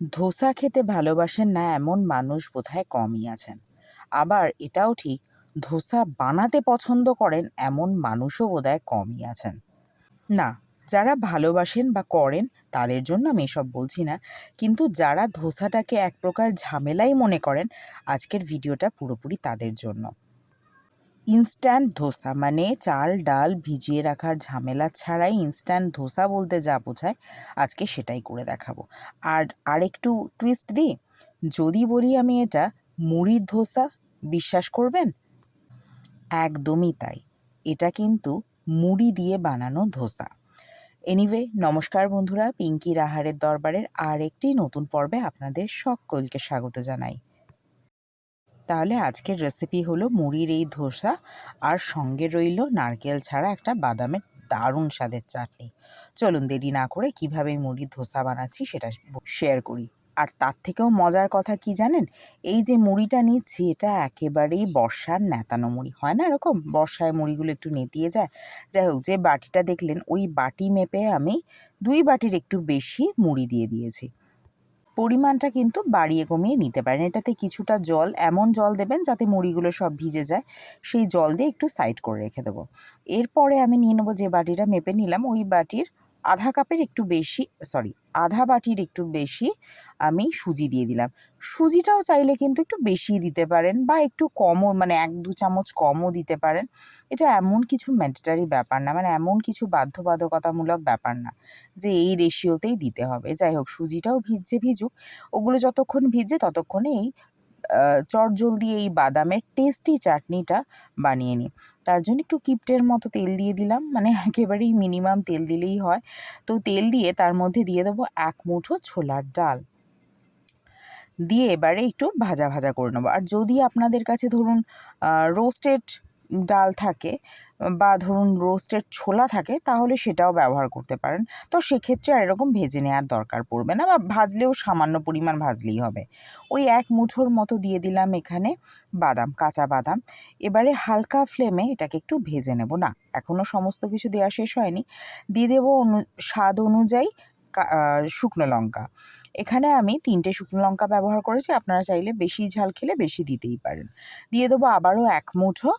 ধোসা খেতে ভালোবাসেন না এমন মানুষ বোধহয় কমই আছেন। আবার এটাও ঠিক, ধোসা বানাতে পছন্দ করেন এমন মানুষও বোধহয় কমই আছেন। না, যারা ভালোবাসেন বা করেন তাদের জন্য আমি এসব বলছি না, কিন্তু যারা ধোসাটাকে এক প্রকার ঝামেলাই মনে করেন, আজকের ভিডিওটা পুরোপুরি তাদের জন্য। ইনস্ট্যান্ট ধোসা মানে চাল, ডাল ভিজিয়ে রাখার ঝামেলা ছাড়াই ইনস্ট্যান্ট ধোসা বলতে যা বোঝায়, আজকে সেটাই করে দেখাবো। আর আরেকটু টুইস্ট দিই, যদি বলি আমি এটা, মুড়ির ধোসা, বিশ্বাস করবেন? একদমই তাই, এটা কিন্তু মুড়ি দিয়ে বানানো ধোসা। এনিওয়ে নমস্কার বন্ধুরা পিঙ্কি রাহারের দরবারের আর একটি নতুন পর্বে আপনাদের সকলকে স্বাগত জানাই। তাহলে আজকের রেসিপি হলো মুড়ির এই ধোসা আর সঙ্গে রইল নারকেল ছাড়া একটা বাদামের দারুণ স্বাদের চাটনি। চলুন দেরি না করে কীভাবে মুড়ির ধোসা বানাচ্ছি সেটা শেয়ার করি। আর তার থেকেও মজার কথা কি জানেন? এই যে মুড়িটা নিচ্ছি, এটা একেবারেই বর্ষার নেতানো মুড়ি। হয় না এরকম? বর্ষায় মুড়িগুলো একটু নেতিয়ে যায়। যাই হোক, যে বাটিটা দেখলেন, ওই বাটি মেপে আমি দুই বাটির একটু বেশি মুড়ি দিয়ে দিয়েছি। পরিমাণটা কিন্তু বাড়িয়ে কমিয়ে নিতে পারেন। এটাতে কিছুটা জল, এমন জল দেবেন যাতে মুড়িগুলো সব ভিজে যায়। সেই জল দিয়ে একটু সাইড করে রেখে দেবো। এরপরে আমি নিয়ে নেব যে বাটিটা মেপে নিলাম, ওই বাটির আধা কাপের একটু বেশি সরি আধা বাটির একটু বেশি আমি সুজি দিয়ে দিলাম। সুজিটাও চাইলে কিন্তু একটু বেশি দিতে পারেন বা একটু কমও মানে এক দু চামচ কমও দিতে পারেন। এটা এমন কিছু ম্যান্ডেটারি ব্যাপার না মানে এমন কিছু বাধ্যবাধকতামূলক ব্যাপার না যে এই রেশিওতেই দিতে হবে। যাই হোক, সুজিটাও ভিজছে ভিজুক, ওগুলো যতক্ষণ ভিজছে ততক্ষণে এই চটজলদি এই বাদামের টেস্টি চাটনিটা বানিয়ে নিই তার জন্য একটু কিপটের মতো তেল দিয়ে দিলাম। মানে একেবারেই মিনিমাম তেল দিলেই হয়। তো তেল দিয়ে তার মধ্যে দিয়ে দেবো এক মুঠো ছোলার ডাল। দিয়ে এবারে একটু ভাজা ভাজা করে নেব। আর যদি আপনাদের কাছে ধরুন রোস্টেড ডাল থাকে বা ধরুন রোস্টেড ছোলা থাকে, তাহলে সেটাও ব্যবহার করতে পারেন। তো সেক্ষেত্রে আর এরকম ভেজে নেওয়ার দরকার পড়বে না বা ভাজলেও সামান্য পরিমাণ ভাজলেই হবে। ওই এক মুঠোর মতো দিয়ে দিলাম এখানে বাদাম, কাঁচা বাদাম। এবারে হালকা ফ্লেমে এটাকে একটু ভেজে নেব। না এখনও সমস্ত কিছু দেওয়া শেষ হয়নি। দিয়ে দেবো অনু, স্বাদ অনুযায়ী শুকনো লঙ্কা। এখানে আমি তিনটে শুকনো লঙ্কা ব্যবহার করেছি, আপনারা চাইলে বেশি ঝাল খেলে বেশি দিতেই পারেন। দিয়ে দেবো আবারও এক মুঠো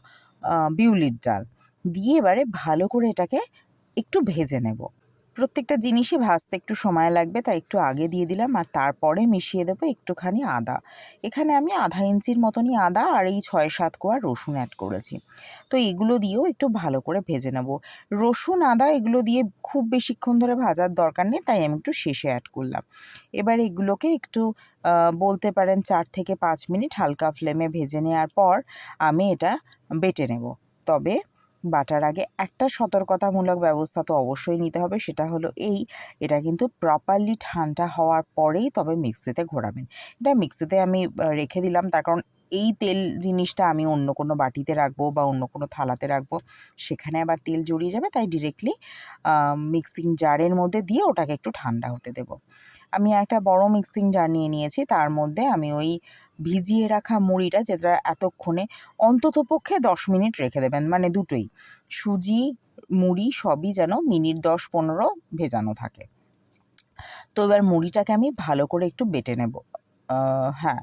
বিউলির ডাল। দিয়ে এবারে ভালো করে এটাকে একটু ভেজে নেব। প্রত্যেকটা জিনিসই ভাজতে একটু সময় লাগবে, তাই একটু আগে দিয়ে দিলাম আর তারপরে মিশিয়ে দেবো একটুখানি আদা। এখানে আমি আধা ইঞ্চির মতনই আদা আর এই ছয় সাত কোয়া রসুন অ্যাড করেছি। তো এগুলো দিয়েও একটু ভালো করে ভেজে নেব। রসুন, আদা এগুলো দিয়ে খুব বেশিক্ষণ ধরে ভাজার দরকার নেই, তাই আমি একটু শেষে অ্যাড করলাম। এবার এগুলোকে একটু বলতে পারেন চার থেকে পাঁচ মিনিট হালকা ফ্লেমে ভেজে নেওয়ার পর আমি এটা বেটে নেব। তবে বাটার আগে একটা সতর্কতামূলক ব্যবস্থা তো অবশ্যই নিতে হবে, সেটা হলো এই, এটা কিন্তু প্রপারলি ঠান্ডা হওয়ার পরেই তবে মিক্সিতে ঘোরাবেন। এটা মিক্সিতে আমি রেখে দিলাম, তার কারণ এই তেল জিনিসটা আমি অন্য কোনো বাটিতে রাখব বা অন্য কোনো থালাতে রাখব, সেখানে আবার তেল জড়িয়ে যাবে, তাই ডিরেক্টলি মিক্সিং জারের মধ্যে দিয়ে ওটাকে একটু ঠান্ডা হতে দেব। আমি একটা বড় মিক্সিং জার নিয়ে নিয়েছি। তার মধ্যে আমি ওই ভিজিয়ে রাখা মুড়িটা যেটা এতক্ষণে অন্তত পক্ষে দশ মিনিট রেখে দেবেন মানে দুটোই। সুজি, মুড়ি সবই যেন মিনিট দশ পনেরো ভেজানো থাকে। তো এবার মুড়িটাকে আমি ভালো করে একটু বেটে নেব। হ্যাঁ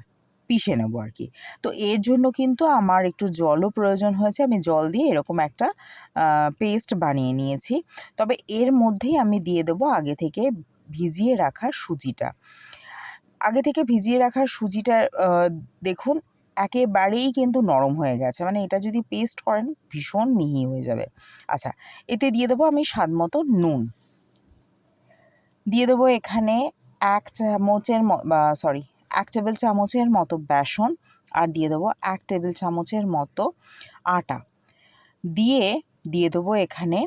পিষে নেব আর কি। তো এর জন্য কিন্তু আমার একটু জলও প্রয়োজন হয়েছে। আমি জল দিয়ে এরকম একটা পেস্ট বানিয়ে নিয়েছি। তবে এর মধ্যেই আমি দিয়ে দেবো আগে থেকে ভিজিয়ে রাখা সুজিটা। আগে থেকে ভিজিয়ে রাখা সুজিটা দেখুন, একেবারেই কিন্তু নরম হয়ে গেছে। মানে এটা যদি পেস্ট করেন, ভীষণ মিহি হয়ে যাবে। আচ্ছা এতে দিয়ে দেবো আমি স্বাদ মতো নুন। দিয়ে দেবো এখানে এক চামচের সরি এক টেবিল চামচের মতো বেসন আর দিয়ে দেবো এক টেবিল চামচের মতো আটা। দিয়ে দিয়ে দেবো এখানে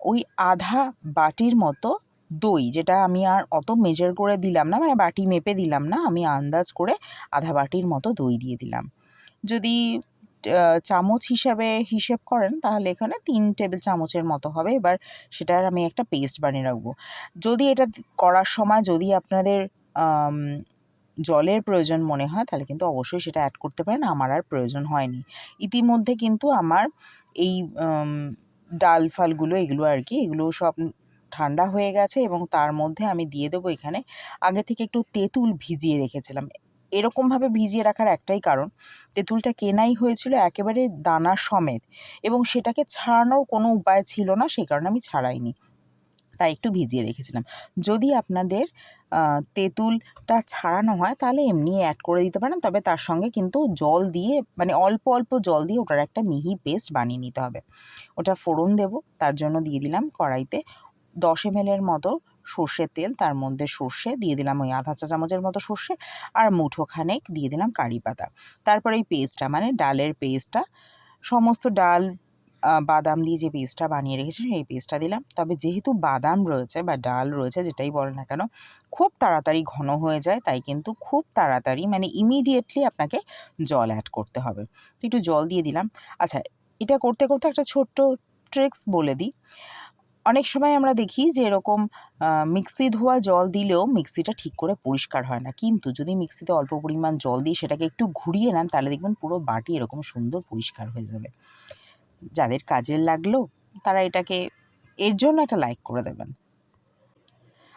ওই আধা বাটির মতো দই, যেটা আমি আর অত মেজার করে দিলাম না মানে বাটি মেপে দিলাম না, আমি আন্দাজ করে আধা বাটির মতো দই দিয়ে দিলাম। যদি চামচ হিসাবে হিসেব করেন, তাহলে এখানে তিন টেবিল চামচের মতো হবে, এবার সেটার আমি একটা পেস্ট বানিয়ে রাখব। যদি এটা করার সময় যদি আপনাদের জলের প্রয়োজন মনে হয়, তাহলে কিন্তু অবশ্যই সেটা অ্যাড করতে পারেন, আমার আর প্রয়োজন হয়নি। ইতিমধ্যে কিন্তু আমার এই ডাল ফালগুলো, এগুলো আর কি, এগুলো সব ঠান্ডা হয়ে গেছে এবং তার মধ্যে আমি দিয়ে দেবো এখানে। আগে থেকে একটু তেঁতুল ভিজিয়ে রেখেছিলাম। এরকমভাবে ভিজিয়ে রাখার একটাই কারণ, তেঁতুলটা কেনাই হয়েছিল একেবারে দানা সমেত এবং সেটাকে ছাড়ানোর কোনো উপায় ছিল না, সেই কারণে আমি ছাড়াইনি। তাই একটু ভিজিয়ে রেখেছিলাম। যদি আপনাদের তেঁতুলটা ছাড়ানো হয়, তাহলে এমনি অ্যাড করে দিতে পারেন, তবে তার সঙ্গে কিন্তু জল দিয়ে মানে অল্প অল্প জল দিয়ে ওটার একটা মিহি পেস্ট বানিয়ে নিতে হবে। ওটা ফোড়ন দেব, তার জন্য দিয়ে দিলাম কড়াইতে। দশ এমএলের মতো সর্ষের তেল, তার মধ্যে সর্ষে দিয়ে দিলাম ওই আধা চা চামচের মতো সর্ষে আর মুঠোখানেক দিয়ে দিলাম কারি পাতা। তারপরে এই পেস্টটা মানে ডালের পেস্টটা সমস্ত ডাল বাদাম দিয়ে যে পেস্টটা বানিয়ে রেখেছি সেই পেস্টটা দিলাম। তবে যেহেতু বাদাম রয়েছে বা ডাল রয়েছে, যেটাই বলে না কেন, খুব তাড়াতাড়ি ঘন হয়ে যায়, তাই কিন্তু খুব তাড়াতাড়ি মানে ইমিডিয়েটলি আপনাকে জল অ্যাড করতে হবে। একটু জল দিয়ে দিলাম। আচ্ছা এটা করতে করতে একটা ছোট্ট ট্রিক্স বলে দিই। অনেক সময় আমরা দেখি যে এরকম মিক্সি ধোয়া জল দিলেও মিক্সিটা ঠিক করে পরিষ্কার হয় না। কিন্তু যদি মিক্সিতে অল্প পরিমাণ জল দিয়ে সেটাকে একটু ঘুরিয়ে নেন, তাহলে দেখবেন পুরো বাটি এরকম সুন্দর পরিষ্কার হয়ে যাবে। যাদের কাজের লাগল, তারা এটাকে, এর জন্য একটা লাইক করে দেবেন।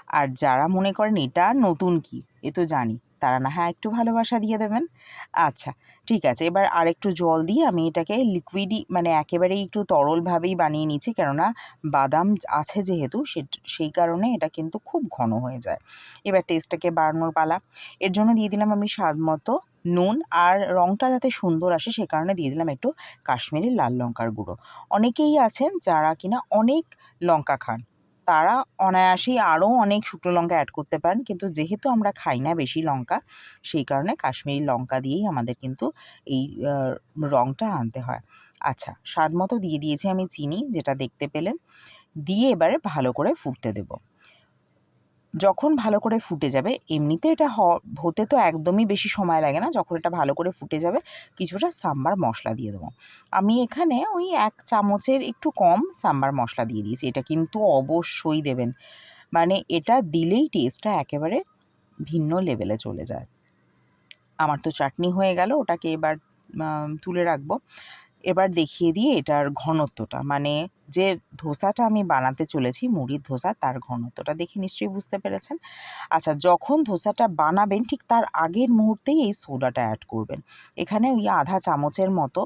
আর যারা মনে করেন এটা নতুন কি, এ তো জানি। তারা না হ্যাঁ একটু ভালোবাসা দিয়ে দেবেন। আচ্ছা ঠিক আছে। এবার আর একটু জল দিয়ে আমি এটাকে লিকুইডই মানে একেবারেই একটু তরলভাবেই বানিয়ে নিচ্ছি। কেননা বাদাম আছে যেহেতু সেই কারণে এটা কিন্তু খুব ঘন হয়ে যায়। এবার টেস্টটাকে বাড়ানোর পালা। এর জন্য দিয়ে দিলাম আমি স্বাদ মতো নুন আর রঙটা যাতে সুন্দর আসে সে কারণে দিয়ে দিলাম একটু কাশ্মীরি লাল লঙ্কার গুঁড়ো। অনেকেই আছেন যারা কিনা অনেক লঙ্কা খান। তারা অনায়াসেই আরও অনেক শুকনো লঙ্কা অ্যাড করতে পারেন। কিন্তু যেহেতু আমরা খাই না বেশি লঙ্কা, সেই কারণে কাশ্মীরি লঙ্কা দিয়েই আমাদের কিন্তু এই রঙটা আনতে হয়। আচ্ছা স্বাদ মতো দিয়ে দিয়েছি আমি চিনি, যেটা দেখতে পেলেন। দিয়ে এবারে ভালো করে ফুটতে দেবো। যখন ভালো করে ফুটে যাবে, এমনিতে এটা হতে তো একদমই বেশি সময় লাগে না, যখন এটা ভালো করে ফুটে যাবে কিছুটা সাম্বার মশলা দিয়ে দেবো। আমি এখানে ওই এক চামচের একটু কম সাম্বার মশলা দিয়ে দিয়েছি, এটা কিন্তু অবশ্যই দেবেন। মানে এটা দিলেই টেস্টটা একেবারে ভিন্ন লেভেলে চলে যায়। আমার তো চাটনি হয়ে গেল, ওটাকে এবার তুলে রাখব। এবার দেখিয়ে দিয়ে এটার ঘনত্বটা। মানে যে ধোসাটা আমি বানাতে চলেছি, মুড়ির ধোসা, তার ঘনত্বটা দেখে নিশ্চয়ই বুঝতে পেরেছেন। আচ্ছা যখন ধোসাটা বানাবেন, ঠিক তার আগের মুহূর্তেই এই সোডাটা অ্যাড করবেন। এখানে ওই আধা চামচের মতো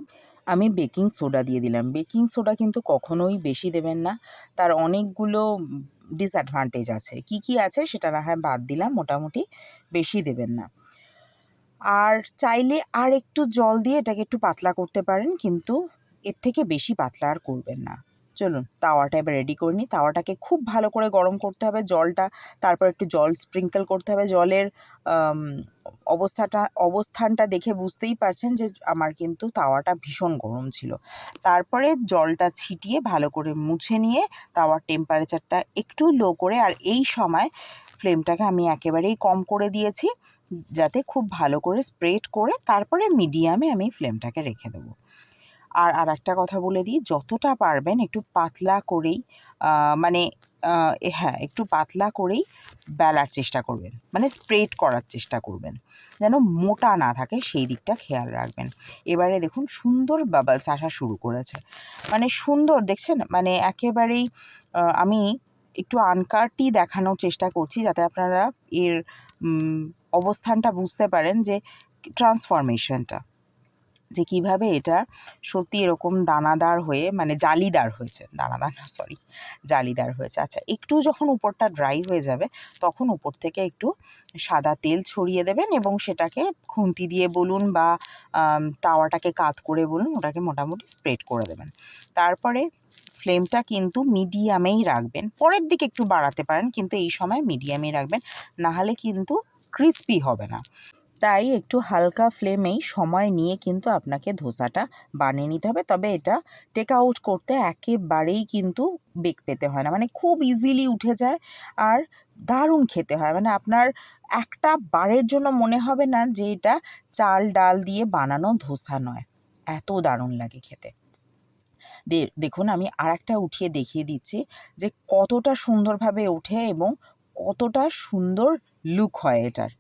আমি বেকিং সোডা দিয়ে দিলাম। বেকিং সোডা কিন্তু কখনোই বেশি দেবেন না। তার অনেকগুলো ডিসঅ্যাডভান্টেজ আছে। কি কি আছে সেটা না হয় বাদ দিলাম, মোটামুটি বেশি দেবেন না। আর চাইলে আর একটু জল দিয়ে এটাকে একটু পাতলা করতে পারেন, কিন্তু এর থেকে বেশি পাতলা আর করবেন না। চলুন, তাওয়াটা এবার রেডি করে নিই। তাওয়াটাকে খুব ভালো করে গরম করতে হবে, জলটা, তারপর একটু জল স্প্রিঙ্কেল করতে হবে। জলের অবস্থাটা, অবস্থানটা দেখে বুঝতেই পারছেন যে আমার কিন্তু তাওয়াটা ভীষণ গরম ছিল। তারপরে জলটা ছিটিয়ে ভালো করে মুছে নিয়ে তাওয়ার টেম্পারেচারটা একটু লো করে, আর এই সময় ফ্লেমটাকে আমি একেবারেই কম করে দিয়েছি, যাতে খুব ভালো করে স্প্রেড করে তারপরে মিডিয়ামে আমি ফ্লেমটাকে রেখে দেবো। আর আর একটা কথা বলে দিই, যতটা পারবেন একটু পাতলা করেই মানে হ্যাঁ একটু পাতলা করেই বেলার চেষ্টা করবেন মানে স্প্রেড করার চেষ্টা করবেন, যেন মোটা না থাকে সেই দিকটা খেয়াল রাখবেন। এবারে দেখুন, সুন্দর বাবলস আসা শুরু করেছে মানে সুন্দর, দেখছেন? মানে একেবারেই আমি একটু আনকারটি দেখানোর চেষ্টা করছি যাতে আপনারা এর অবস্থানটা বুঝতে পারেন যে ট্রান্সফরমেশনটা যে কীভাবে এটা সত্যি এরকম দানাদার হয়ে মানে জালিদার হয়েছে। দানাদার না সরি জালিদার হয়েছে। আচ্ছা একটু যখন উপরটা ড্রাই হয়ে যাবে, তখন উপর থেকে একটু সাদা তেল ছড়িয়ে দেবেন এবং সেটাকে খুন্তি দিয়ে বলুন বা তাওয়াটাকে কাত করে বলুন, ওটাকে মোটামুটি স্প্রেড করে দেবেন। তারপরে ফ্লেমটা কিন্তু মিডিয়ামেই রাখবেন। পরের দিকে একটু বাড়াতে পারেন, কিন্তু এই সময় মিডিয়ামেই রাখবেন, নাহলে কিন্তু ক্রিস্পি হবে না। তাই একটু হালকা ফ্লেমেই সময় নিয়ে কিন্তু আপনাকে ধোসাটা বানিয়ে নিতে হবে। তবে এটা টেক আউট করতে একেবারেই কিন্তু বেক পেতে হয় না। মানে খুব ইজিলি উঠে যায় আর দারুণ খেতে হয়। মানে আপনার একটা বারের জন্য মনে হবে না যে এটা চাল, ডাল দিয়ে বানানো ধোসা নয়। এত দারুণ লাগে খেতে। দেখুন আমি আর একটা উঠিয়ে দেখিয়ে দিচ্ছি যে কতটা সুন্দরভাবে ওঠে এবং কতটা সুন্দর লুক হয় এটার।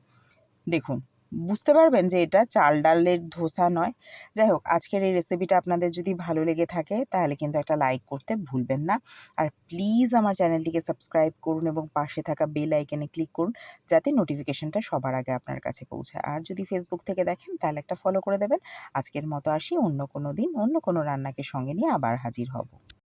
দেখুন। বুঝতে পারবেন যে এটা চাল ডালের ধোসা নয়। যাই হোক, আজকের এই রেসিপিটা আপনাদের যদি ভালো লেগে থাকে, তাহলে কিন্তু একটা লাইক করতে ভুলবেন না। আর প্লিজ আমার চ্যানেলটিকে সাবস্ক্রাইব করুন এবং পাশে থাকা বেল আইকনে ক্লিক করুন, যাতে নোটিফিকেশনটা সবার আগে আপনার কাছে পৌঁছায়। আর যদি ফেসবুক থেকে দেখেন, তাহলে একটা ফলো করে দেবেন। আজকের মতো আসি, অন্য কোনো দিন অন্য কোনো রান্নাকে সঙ্গে নিয়ে আবার হাজির হব।